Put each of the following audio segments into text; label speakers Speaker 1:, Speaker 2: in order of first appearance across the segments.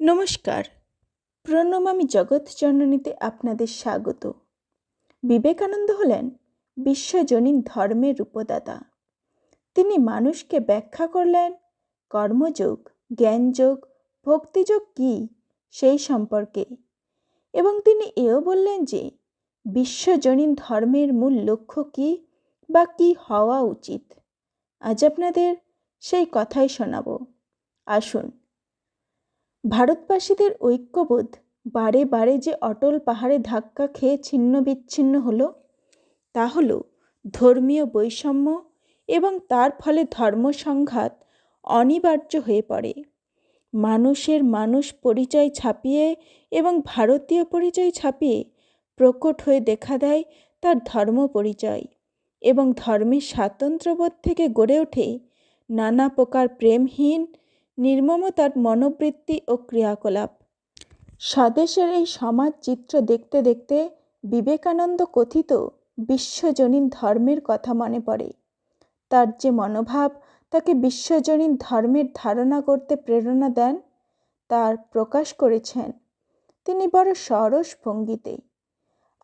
Speaker 1: নমস্কার। প্রণমামি জগৎ জননীতে আপনাদের স্বাগত। বিবেকানন্দ হলেন বিশ্বজনীন ধর্মের রূপদাতা। তিনি মানুষকে ব্যাখ্যা করলেন, কর্মযোগ, জ্ঞানযোগ, ভক্তিযোগ কী সেই সম্পর্কে। এবং তিনি এও বললেন যে, বিশ্বজনীন ধর্মের মূল লক্ষ্য কী বা কী হওয়া উচিত। আজ আপনাদের সেই কথাই শোনাব। আসুন ভারতবাসীদের ঐক্যবোধ বারে বারে যে অটল পাহাড়ে ধাক্কা খেয়ে ছিন্ন বিচ্ছিন্ন হলো, তা হল ধর্মীয় বৈষম্য এবং তার ফলে ধর্মসংঘাত অনিবার্য হয়ে পড়ে। মানুষের মানুষ পরিচয় ছাপিয়ে এবং ভারতীয় পরিচয় ছাপিয়ে প্রকট হয়ে দেখা দেয় তার ধর্ম পরিচয় এবং ধর্মের স্বাতন্ত্র্যবোধ থেকে গড়ে ওঠে নানা প্রকার প্রেমহীন নির্মমতার মনোবৃত্তি ও ক্রিয়াকলাপ। স্বদেশের এই সমাজ চিত্র দেখতে দেখতে বিবেকানন্দ কথিত বিশ্বজনীন ধর্মের কথা মনে পড়ে। তার যে মনোভাব, তাকে বিশ্বজনীন ধর্মের ধারণা করতে প্রেরণা দেন, তার প্রকাশ করেছেন তিনি বড় সরস ভঙ্গিতে।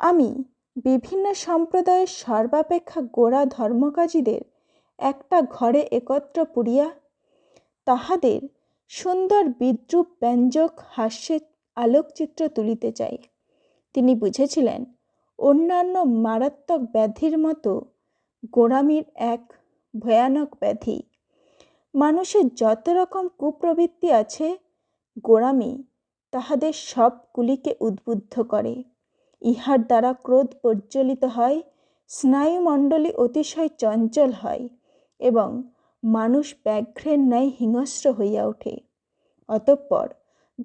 Speaker 1: আমি বিভিন্ন সম্প্রদায়ের সর্বাপেক্ষা গোড়া ধর্মকাজীদের একটা ঘরে একত্র পুরিয়া তাহাদের সুন্দর বিদ্রুপ ব্যঞ্জক হাস্যের আলোকচিত্র তুলিতে চাই। তিনি বুঝেছিলেন, অন্যান্য মারাত্মক ব্যাধির মতো গোড়ামির এক ভয়ানক ব্যাধি। মানুষের যত রকম কুপ্রবৃত্তি আছে, গোড়ামি তাহাদের সবগুলিকে উদ্বুদ্ধ করে। ইহার দ্বারা ক্রোধ প্রজ্বলিত হয়, স্নায়ুমণ্ডলী অতিশয় চঞ্চল হয় এবং মানুষ ব্যাঘ্রের ন্যায় হিংস্র হইয়া ওঠে। অতঃপর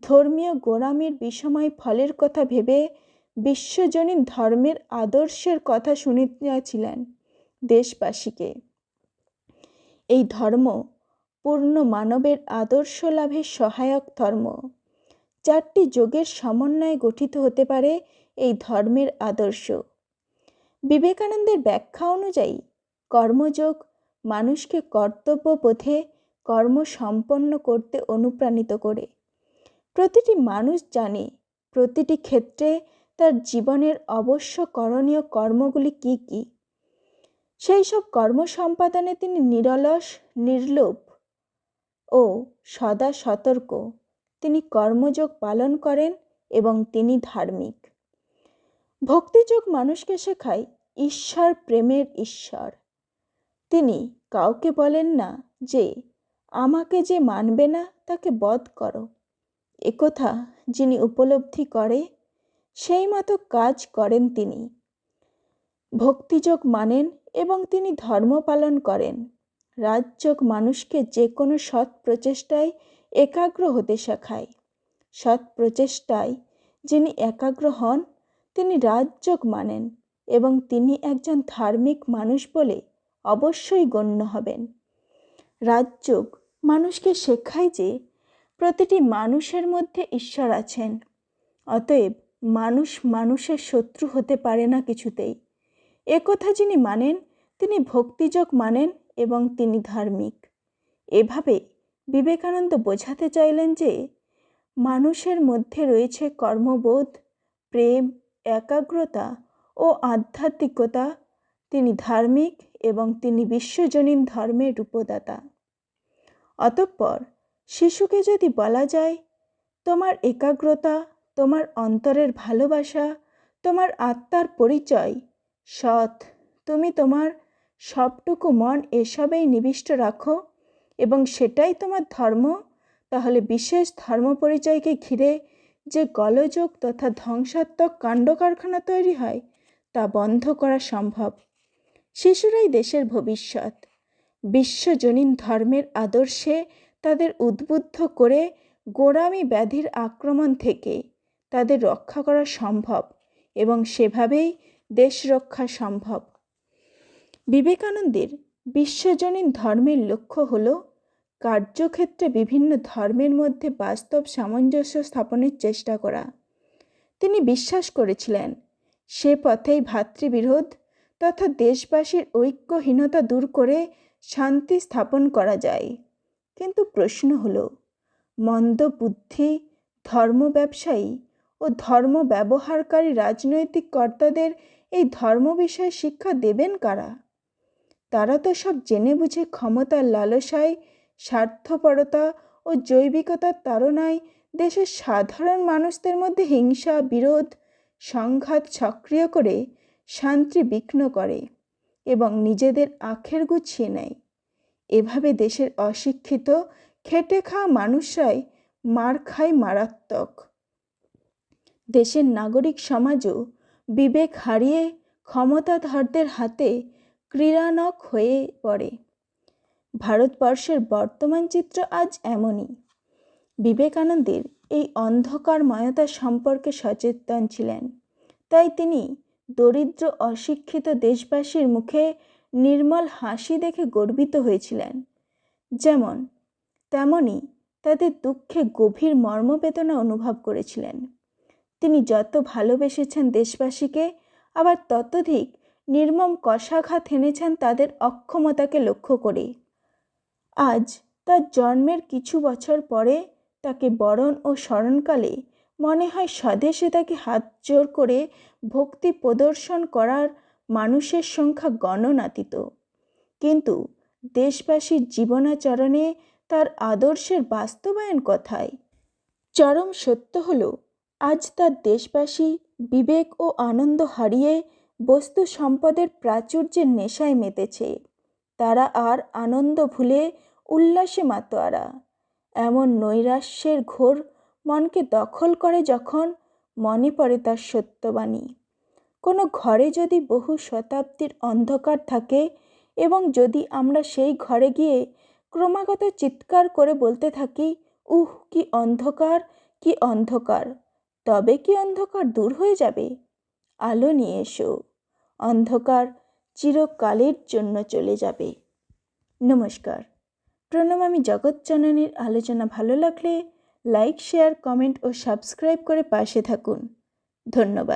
Speaker 1: ধর্মীয় গোড়ামির বিষময় ফলের কথা ভেবে বিশ্বজনীন ধর্মের আদর্শের কথা শুনিয়াছিলেন দেশবাসীকে। এই ধর্ম পূর্ণ মানবের আদর্শ লাভের সহায়ক ধর্ম। চারটি যোগের সমন্বয়ে গঠিত হতে পারে এই ধর্মের আদর্শ। বিবেকানন্দের ব্যাখ্যা অনুযায়ী কর্মযোগ মানুষকে কর্তব্যবোধে কর্ম সম্পন্ন করতে অনুপ্রাণিত করে। প্রতিটি মানুষ জানে, প্রতিটি ক্ষেত্রে তার জীবনের অবশ্য করণীয় কর্মগুলি কি কি। সেই সব কর্ম সম্পাদনে তিনি নিরলস, নির্লোভ ও সদা সতর্ক। তিনি কর্মযোগ পালন করেন এবং তিনি ধার্মিক। ভক্তিযোগ মানুষকে শেখায়, ঈশ্বর প্রেমের ঈশ্বর। তিনি কাউকে বলেন না যে, আমাকে যে মানবে না, তাকে বধ করো। একথা যিনি উপলব্ধি করে, সেই মতো কাজ করেন তিনি। ভক্তিযোগ মানেন এবং তিনি ধর্ম পালন করেন। রাজযোগ মানুষকে যে কোনো সৎ প্রচেষ্টায় একাগ্র হতে শেখায়। সৎ প্রচেষ্টায় যিনি একাগ্র হন, তিনি রাজযোগ মানেন এবং তিনি একজন ধার্মিক মানুষ বলে অবশ্যই গণ্য হবেন। রাজযোগ মানুষকে শেখায় যে প্রতিটি মানুষের মধ্যে ঈশ্বর আছেন। অতএব মানুষ মানুষের শত্রু হতে পারে না কিছুতেই। একথা যিনি মানেন, তিনি ভক্তিযোগ মানেন এবং তিনি ধার্মিক। এভাবে বিবেকানন্দ বোঝাতে চাইলেন যে মানুষের মধ্যে রয়েছে কর্মবোধ, প্রেম, একাগ্রতা ও আধ্যাত্মিকতা। তিনি ধার্মিক এবং তিনি বিশ্বজনীন ধর্মের রূপদাতা। অতঃপর শিশুকে যদি বলা যায়, তোমার একাগ্রতা, তোমার অন্তরের ভালোবাসা, তোমার আত্মার পরিচয়, সৎ, তুমি তোমার সবটুকু মন এসবেই নিবিষ্ট রাখো এবং সেটাই তোমার ধর্ম, তাহলে বিশেষ ধর্ম পরিচয়কে ঘিরে যে গলযোগ তথা ধ্বংসাত্মক কাণ্ড কারখানা তৈরি হয়, তা বন্ধ করা সম্ভব। শিশুরাই দেশের ভবিষ্যৎ। বিশ্বজনীন ধর্মের আদর্শে তাদের উদ্বুদ্ধ করে গোড়ামি ব্যাধির আক্রমণ থেকে তাদের রক্ষা করা সম্ভব এবং সেভাবেই দেশ রক্ষা সম্ভব। বিবেকানন্দের বিশ্বজনীন ধর্মের লক্ষ্য হল কার্যক্ষেত্রে বিভিন্ন ধর্মের মধ্যে বাস্তব সামঞ্জস্য স্থাপনের চেষ্টা করা। তিনি বিশ্বাস করেছিলেন, সে পথেই ভাতৃবিরোধ তথা দেশবাসীর ঐক্যহীনতা দূর করে শান্তি স্থাপন করা যায়। কিন্তু প্রশ্ন হলো, মন্দ বুদ্ধি, ধর্ম ব্যবসায়ী ও ধর্ম ব্যবহারকারী রাজনৈতিক কর্তাদের এই ধর্ম বিষয়ে শিক্ষা দেবেন কারা? তারা তো সব জেনে বুঝে ক্ষমতার লালসায়, স্বার্থপরতা ও জৈবিকতার তাড়নায় দেশের সাধারণ মানুষদের মধ্যে হিংসা, বিরোধ, সংঘাত সক্রিয় করে শান্তি বিঘ্ন করে এবং নিজেদের আখের গুছিয়ে নেয়। এভাবে দেশের অশিক্ষিত, খেটে খাওয়া মানুষরাই মার খায় মারাত্মক। দেশের নাগরিক সমাজও বিবেক হারিয়ে ক্ষমতাধরদের হাতে ক্রীড়ানক হয়ে পড়ে। ভারতবর্ষের বর্তমান চিত্র আজ এমনই। বিবেকানন্দের এই অন্ধকার অন্ধকারময়তা সম্পর্কে সচেতন ছিলেন। তাই তিনি দরিদ্র অশিক্ষিত দেশবাসীর মুখে নির্মল হাসি দেখে গর্বিত হয়েছিলেন। যেমন তেমনই তাদের দুঃখে গভীর মর্মবেদনা অনুভব করেছিলেন। তিনি যত ভালোবেসেছেন দেশবাসীকে, আবার ততোধিক নির্মম কষাঘাত হেনেছেন তাদের অক্ষমতাকে লক্ষ্য করে। আজ তার জন্মের কিছু বছর পরে তাকে বরণ ও স্মরণকালে মনে হয় স্বদেশে তাকে হাত জোর করে ভক্তি প্রদর্শন করার মানুষের সংখ্যা গণনাতীত। কিন্তু দেশবাসীর জীবনাচরণে তার আদর্শের বাস্তবায়ন কথায়? চরম সত্য হল, আজ তার দেশবাসী বিবেক ও আনন্দ হারিয়ে বস্তু সম্পদের প্রাচুর্যের নেশায় মেতেছে। তারা আর আনন্দ ভুলে উল্লাসে মাতোয়ারা। এমন নৈরাশ্যের ঘোর মনকে দখল করে যখন মনে পড়ে তার সত্যবাণী। কোনো ঘরে যদি বহু শতাব্দীর অন্ধকার থাকে এবং যদি আমরা সেই ঘরে গিয়ে ক্রমাগত চিৎকার করে বলতে থাকি, উহ, কি অন্ধকার কি অন্ধকার, তবে কি অন্ধকার দূর হয়ে যাবে? আলো নিয়ে এসো। অন্ধকার চিরকালের জন্য চলে যাবে। নমস্কার। প্রণাম আমি জগৎজননীর আলোচনা ভালো লাগলে লাইক শেয়ার কমেন্ট ও সাবস্ক্রাইব করে পাশে থাকুন। ধন্যবাদ।